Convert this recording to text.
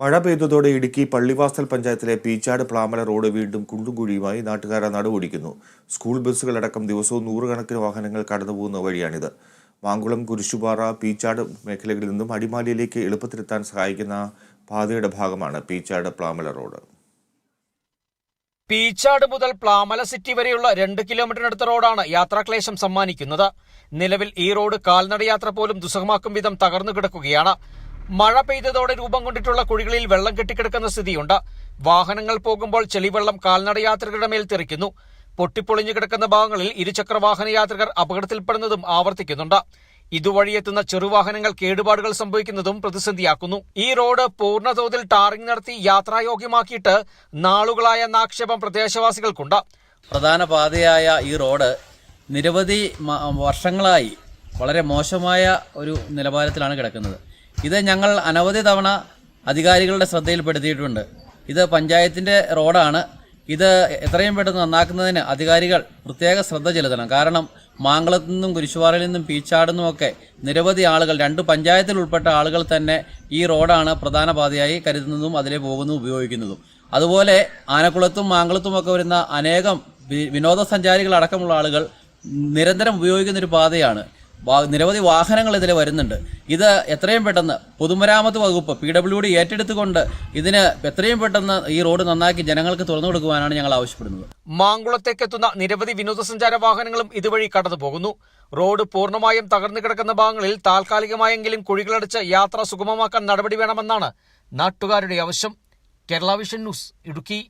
മഴ പെയ്തതോടെ ഇടുക്കി പള്ളിവാസൽ പഞ്ചായത്തിലെ പീച്ചാട് പ്ലാമല റോഡ് വീണ്ടും കുണ്ടും കുഴിയുമായി നാട്ടുകാരെ നടുവൊടിക്കുന്നു സ്കൂൾ ബസ്സുകളടക്കം ദിവസവും നൂറുകണക്കിന് വാഹനങ്ങൾ കടന്നുപോകുന്ന വഴിയാണിത്. മാങ്കുളം കുരിശുപാറ പീച്ചാട് മേഖലകളിൽ നിന്നും അടിമാലിയിലേക്ക് എളുപ്പത്തിലെത്താൻ സഹായിക്കുന്ന പാതയുടെ ഭാഗമാണ് പീച്ചാട് പ്ലാമല റോഡ്. പീച്ചാട് മുതൽ പ്ലാമല സിറ്റി വരെയുള്ള രണ്ട് കിലോമീറ്ററിനടുത്ത റോഡാണ് യാത്രാക്ലേശം സമ്മാനിക്കുന്നത്. നിലവിൽ ഈ റോഡ് കാൽനടയാത്ര പോലും ദുസ്സഹമാക്കും വിധം തകർന്നു കിടക്കുകയാണ് മഴ പെയ്തതോടെ രൂപം കൊണ്ടിട്ടുള്ള കുഴികളിൽ വെള്ളം കെട്ടിക്കിടക്കുന്ന സ്ഥിതിയുണ്ട്. വാഹനങ്ങൾ പോകുമ്പോൾ ചെളിവെള്ളം കാൽനടയാത്രികരുടെ മേൽ തെറിക്കുന്നു. പൊട്ടിപ്പൊളിഞ്ഞു കിടക്കുന്ന ഭാഗങ്ങളിൽ ഇരുചക്ര വാഹന യാത്രികർ അപകടത്തിൽപ്പെടുന്നതും ആവർത്തിക്കുന്നുണ്ട്. ഇതുവഴി എത്തുന്ന ചെറുവാഹനങ്ങൾ കേടുപാടുകൾ സംഭവിക്കുന്നതും പ്രതിസന്ധിയാക്കുന്നു. ഈ റോഡ് പൂർണതോതിൽ ടാറിംഗ് നടത്തി യാത്രായോഗ്യമാക്കിയിട്ട് നാളുകളായ നാക്ഷേപം പ്രദേശവാസികൾക്കുണ്ട്. പ്രധാന പാതയായ ഈ റോഡ് നിരവധി വർഷങ്ങളായി വളരെ മോശമായ ഒരു നിലവാരത്തിലാണ് കിടക്കുന്നത്. ഇത് ഞങ്ങൾ അനവധി തവണ അധികാരികളുടെ ശ്രദ്ധയിൽപ്പെടുത്തിയിട്ടുണ്ട്. ഇത് പഞ്ചായത്തിന്റെ റോഡാണ്. ഇത് എത്രയും പെട്ടെന്ന് നന്നാക്കുന്നതിന് അധികാരികൾ പ്രത്യേക ശ്രദ്ധ ചെലുത്തണം. കാരണം മാങ്കളത്തു നിന്നും കുരിശുപാറയിൽ നിന്നും പീച്ചാട് നിന്നുമൊക്കെ നിരവധി ആളുകൾ രണ്ട് പഞ്ചായത്തിൽ ഉൾപ്പെട്ട ആളുകൾ തന്നെ ഈ റോഡാണ് പ്രധാന പാതയായി കരുതുന്നതും അതിലെ പോകുന്നതും ഉപയോഗിക്കുന്നതും. അതുപോലെ ആനക്കുളത്തും മാങ്കളത്തും ഒക്കെ വരുന്ന അനേകം വിനോദസഞ്ചാരികളടക്കമുള്ള ആളുകൾ നിരന്തരം ഉപയോഗിക്കുന്നൊരു പാതയാണ്. നിരവധി വാഹനങ്ങൾ ഇതിൽ വരുന്നുണ്ട്. ഇത് എത്രയും പെട്ടെന്ന് പൊതുമരാമത്ത് വകുപ്പ് പി ഡബ്ല്യു ഡി ഏറ്റെടുത്തുകൊണ്ട് ഇതിന് എത്രയും പെട്ടെന്ന് ഈ റോഡ് നന്നാക്കി ജനങ്ങൾക്ക് തുറന്നു കൊടുക്കുവാനാണ് ഞങ്ങൾ ആവശ്യപ്പെടുന്നത്. മാങ്കുളത്തേക്ക് എത്തുന്ന നിരവധി വിനോദസഞ്ചാര വാഹനങ്ങളും ഇതുവഴി കടന്നു പോകുന്നു. റോഡ് പൂർണമായും തകർന്നു കിടക്കുന്ന ഭാഗങ്ങളിൽ താൽക്കാലികമായെങ്കിലും കുഴികളടച്ച് യാത്ര സുഗമമാക്കാൻ നടപടി വേണമെന്നാണ് നാട്ടുകാരുടെ ആവശ്യം. Kerala vision news Idukki.